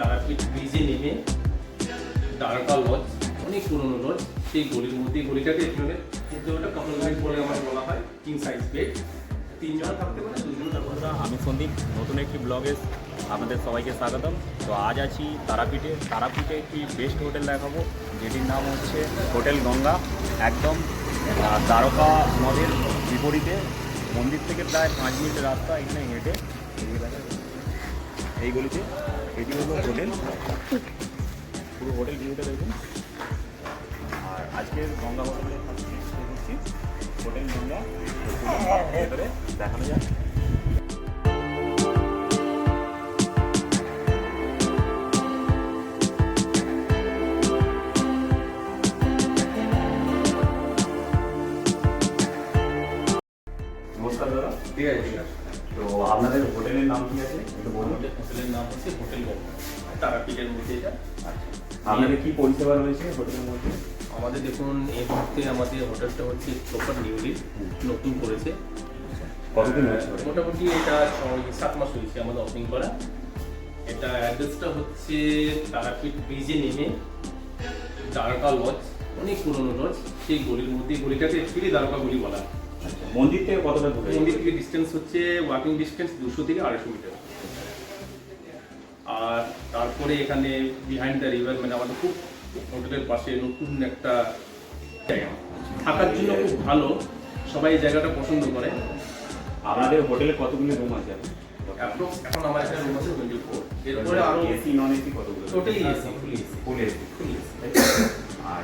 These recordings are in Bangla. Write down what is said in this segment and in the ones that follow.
তারাপীঠ ব্রিজে নেমে দ্বারকা লজ অনেক পুরনো লজ সেই গলির মধ্যে গলিটাকে এখানে ওটা কাপল বেড বলে আমার বলা হয় কিং সাইজ বেড তিনজন আমি সন্দীপ, নতুন একটি ব্লগে আপনাদের সবাইকে স্বাগতম। তো আজ আছি তারাপীঠে। তারাপীঠে একটি বেস্ট হোটেল দেখাবো, যেটির নাম হচ্ছে হোটেল গঙ্গা একদম দ্বারকা নদের বিপরীতে। মন্দির থেকে প্রায় পাঁচ মিনিটের রাস্তা এখানে হেঁটে। এই গলিতে। এটি হলো হোটেল পুরো হোটেল ভিউটা দেখুন। আর আজকের গঙ্গা হোটেলে দিচ্ছি হোটেল গঙ্গা। ভেতরে দেখানো যায় ঠিক আছে। তারাপীঠের মধ্যে এটা। আচ্ছা। আপনাদের কি পরিষেবা রয়েছে হোটেলের মধ্যে? আমাদের দেখুন এই মুহূর্তে আমাদের হোটেলটা হচ্ছে প্রপার নিউলি নতুন করেছে। কতদিন হয়েছে মোটামুটি এটা সাত মাস হয়েছে আমাদের ওপেনিং করা। এটা অ্যাড্রেসটা হচ্ছে তারাপীঠ ব্রিজে নেমে দ্বারকা লজ অনেক পুরনো লজ সেই গলির মধ্যে গলিটাকে অ্যাকচুয়ালি দ্বারকা গলি বলা। আচ্ছা মন্দির থেকে কতটা দূরে? মন্দির থেকে ডিস্টেন্স হচ্ছে ওয়াকিং ডিস্টেন্স দুশো থেকে আড়াইশো মিটার আর তারপরে এখানে বিহাইন্ড দ্য রিভার মানে আমাদের খুব হোটেলের পাশে নতুন একটা জায়গা। থাকার জন্য খুব ভালো। সবাই এই জায়গাটা পছন্দ করে। আপনাদের হোটেলে কতগুলো রুম আছে? এখন আমার এখানে রুম আছে টোয়েন্টি ফোর এরপরে আরও এসি নন এসি কতগুলো totally AC full AC full AC full AC আর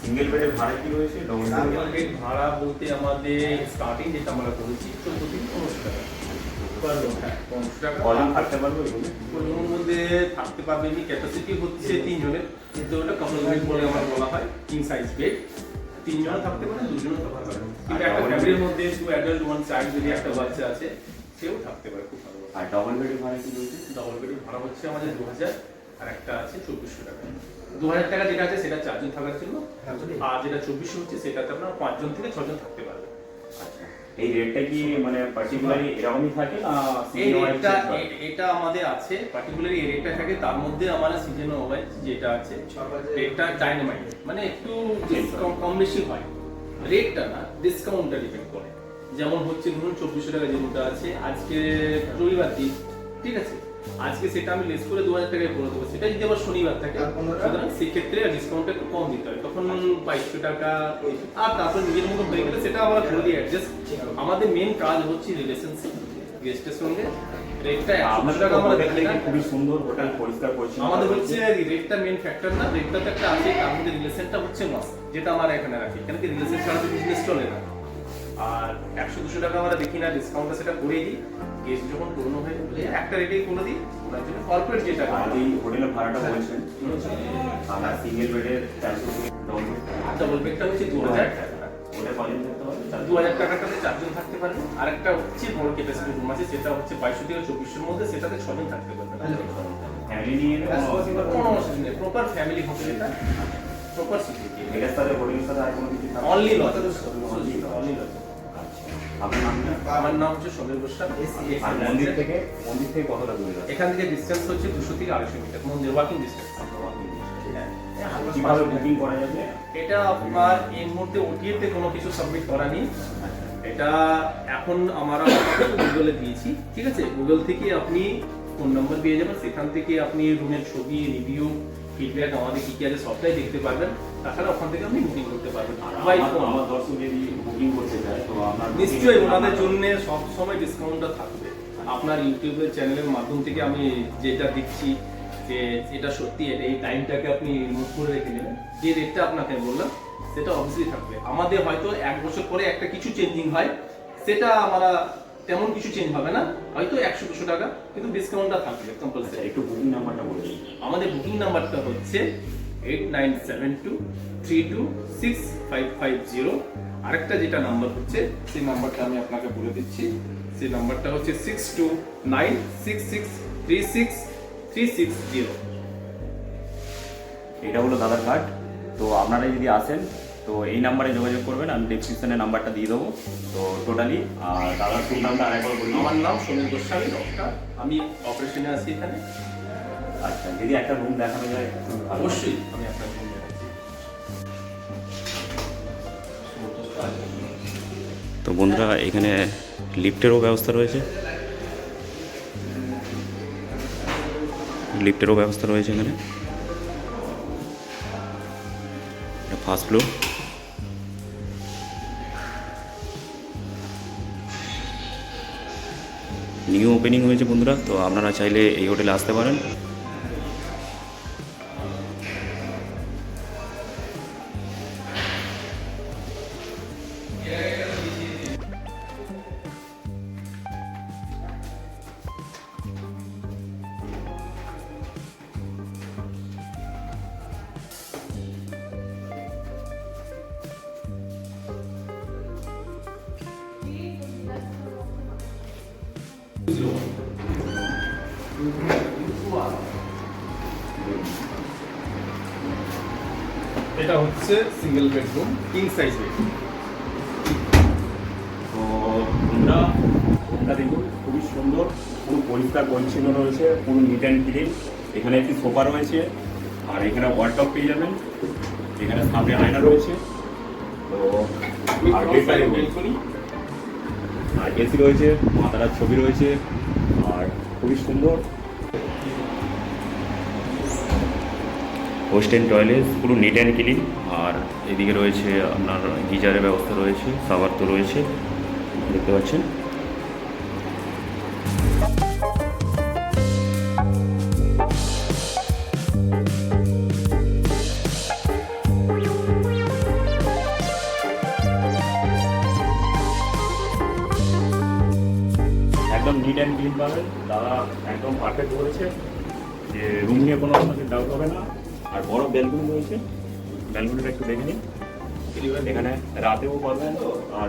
সিঙ্গেল বেডের ভাড়া কি রয়েছে? ডবল বেড ভাড়া? বলতে আমাদের স্টার্টিং যেটা আমরা করেছি চোদ্দ পনেরোশো টাকা। হ্যাঁ, কজন থাকতে পারব এগুলো? মধ্যে থাকতে পারবে নি ক্যাপাসিটি হচ্ছে তিনজনের। কিন্তু ওটা কাপল বেড বলে আমার বলা হয় কিং সাইজ বেড তিনজন থাকতে পারে দুজনও থাকতে পারে। কিন্তু একটা ফ্যামিলির মধ্যে টু অ্যাডাল্ট ওয়ান চাইল্ড যদি একটা বাচ্চা আছে সেও থাকতে পারে খুব ভালো। আর ডবল বেডের ভাড়া কি রয়েছে? ডবল বেডের ভাড়া হচ্ছে আমাদের দু হাজার আর একটা আছে চব্বিশশো টাকা। দু হাজার টাকা যেটা আছে সেটা চারজন থাকার জন্য। আর যেটা চব্বিশশো হচ্ছে সেটাতে আপনার পাঁচজন থেকে ছজন থাকতে পারবে এই রেটটা কি মানে পার্টিকুলারলি এরকমই থাকে না এই রেটটা এটা আমাদের আছে পার্টিকুলারলি এই রেটটা থাকে তার মধ্যে আমাদের ওয়াইজ যেটা আছে। রেটটা ডাইনামাইট মানে একটু কম বেশি হয়। রেটটা না ডিসকাউন্টটা ডিপেন্ড করে। যেমন হচ্ছে ধরুন চব্বিশশো টাকা যে রুমটা আছে আজকে রবিবার দিন ঠিক আছে? আজকে সেটা আমি লেস করে দু হাজার টাকায় করে দেবো সেটা যদি আবার শনিবার থাকে সুতরাং সেক্ষেত্রে ডিসকাউন্টটা একটু কম দিতে হয়। তখন বাইশশো টাকা আর তারপর নিজের মতো হয়ে গেলে সেটা আবার করে দিয়ে অ্যাডজাস্ট আমাদের মেন কাজ হচ্ছে রিলেশনশিপ গেস্টের সঙ্গে। রেটটা একশো টাকা আমরা দেখি না থেকে খুবই সুন্দর হোটেল পরিষ্কার পরিচ্ছন্ন আমাদের হচ্ছে রেটটা মেন ফ্যাক্টর না। রেটটা তো একটা আছে। তার মধ্যে রিলেশনটা হচ্ছে মাস যেটা আমরা এখানে রাখি। কেন কি রিলেশন ছাড়া তো বিজনেস চলে না। আর একশো দুশো টাকা আমরা দেখি না ডিসকাউন্টটা সেটা করে দিই। গেস্ট যখন পুরনো হয়ে যাবে একটা রেটেই করে দিই ওনার জন্য কর্পোরেট যেটা আর হোটেলের ভাড়াটা বলছেন আমরা সিঙ্গেল বেডের চারশো ডবল বেডটা হচ্ছে দু হাজার টাকা। ওটা কজন থাকতে পারবে দু হাজার টাকাটাতে চারজন থাকতে পারবে আর একটা হচ্ছে বড় ক্যাপাসিটি রুম আছে সেটা হচ্ছে বাইশশো থেকে চব্বিশশোর মধ্যে সেটাতে ছজন থাকতে পারবে ফ্যামিলি নিয়ে কোনো অসুবিধা নেই। প্রপার ফ্যামিলি হোটেল এটা প্রপার এটার সাথে হোটেলের সাথে আর কোনো কিছু? অনলি লজ অনলি লজ আমার নাম হচ্ছে সমীর গোস্বামী আর মন্দির থেকে মন্দির থেকে কতটা দূরে আছে এখান থেকে ডিস্টেন্স হচ্ছে দুশো থেকে আড়াইশো মিটার মন্দির ওয়াকিং ডিস্টেন্স কীভাবে বুকিং করা যাবে? এটা আপনার এই মুহূর্তে ওটিএতে কোনো কিছু সাবমিট করা নেই। এটা এখন আমরা গুগলে দিয়েছি ঠিক আছে? গুগল থেকে আপনি ফোন নাম্বার পেয়ে যাবেন। সেখান থেকে আপনি রুমের ছবি রিভিউ ফিডব্যাক আমাদের কি কি আছে সবটাই দেখতে পারবেন। তাছাড়া ওখান থেকে আপনি বুকিং করতে পারবেন। বাই আমার ফোন আমার দর্শক যদি বুকিং করতে চায় তো আপনার নিশ্চয়ই ওনাদের জন্য সব সময় ডিসকাউন্টটা থাকবে। আপনার ইউটিউবের চ্যানেলের মাধ্যম থেকে আমি যেটা দিচ্ছি যে এটা সত্যি এটা এই টাইমটাকে আপনি নোট করে রেখে নেবেন যে রেটটা আপনাকে বললাম সেটা অবভিয়াসলি থাকবে। আমাদের হয়তো এক বছর পরে একটা কিছু চেঞ্জিং হয় সেটা আমরা তেমন কিছু চেঞ্জ হবে না। হয়তো একশো দুশো টাকা কিন্তু ডিসকাউন্টটা থাকবে আচ্ছা, কম্পালসারি একটু বুকিং নাম্বারটা বলে আমাদের বুকিং নাম্বারটা হচ্ছে eight nine seven two three two six five five zero. আরেকটা যেটা নাম্বার হচ্ছে সেই নাম্বারটা আমি আপনাকে বলে দিচ্ছি। সেই নাম্বারটা হচ্ছে six two nine six six three six three six zero. এটা হলো দাদার কার্ড তো আপনারা যদি আসেন তো এই নাম্বারে যোগাযোগ করবেন আমি ডেসক্রিপশনে নাম্বারটা দিয়ে দেবো। তো টোটালি আর দাদার নামটা আরেকবার বলি আমার নাম সমীর গোস্বামী ডক্টর আমি অপারেশনে আছি এখানে। আচ্ছা যদি একটা রুম দেখানো যায় অবশ্যই। আমি আপনার দেখাচ্ছি। তো বন্ধুরা এখানে লিফটেরও ব্যবস্থা রয়েছে। লিফটেরও ব্যবস্থা রয়েছে এখানে। ফার্স্ট ফ্লোর নিউ ওপেনিং হয়েছে বন্ধুরা তো আপনারা চাইলে এই হোটেলে আসতে পারেন। এটা হচ্ছে single bedroom king size bedroom তো তোমরা রুমটা দেখুন খুবই সুন্দর পুরো পরিষ্কার পরিচ্ছন্ন রয়েছে পুরো নিট অ্যান্ড ক্লিন এখানে একটি সোফা রয়েছে আর এখানে ওয়ার্ডটপ পেয়ে যাবেন। এখানে সামনে আয়না রয়েছে। তো আর আর এসি রয়েছে মাতারার ছবি রয়েছে আর খুবই সুন্দর। ওয়েস্টার্ন টয়লেট পুরো নিট অ্যান্ড ক্লিন আর এদিকে রয়েছে আপনার গিজারের ব্যবস্থা রয়েছে সাবার তো রয়েছে, দেখতে পাচ্ছেন। একদম নিট অ্যান্ড ক্লিন পাবেন। দাদা একদম পারফেক্ট বলেছে যে রুম নিয়ে কোনো আপনাদের ডাউট হবে না। আর বড় ব্যালকনি রয়েছে। ব্যালকনিটা একটু দেখে নিন এখানে রাতেও পাবেন আর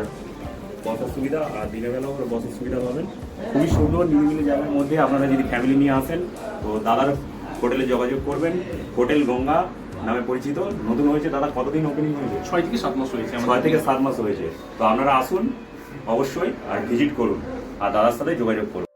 বসার সুবিধা আর দিনের বেলাও বসার সুবিধা পাবেন। খুবই সুন্দর নিরিবিলি জায়গার মধ্যে আপনারা যদি ফ্যামিলি নিয়ে আসেন তো দাদার হোটেলে যোগাযোগ করবেন। হোটেল গঙ্গা নামে পরিচিত। নতুন হয়েছে দাদা কতদিন ওপেনিং হয়েছে? ছয় থেকে সাত মাস হয়েছে ছয় থেকে সাত মাস হয়েছে। তো আপনারা আসুন অবশ্যই আর ভিজিট করুন। আর দাদার সাথে যোগাযোগ করুন।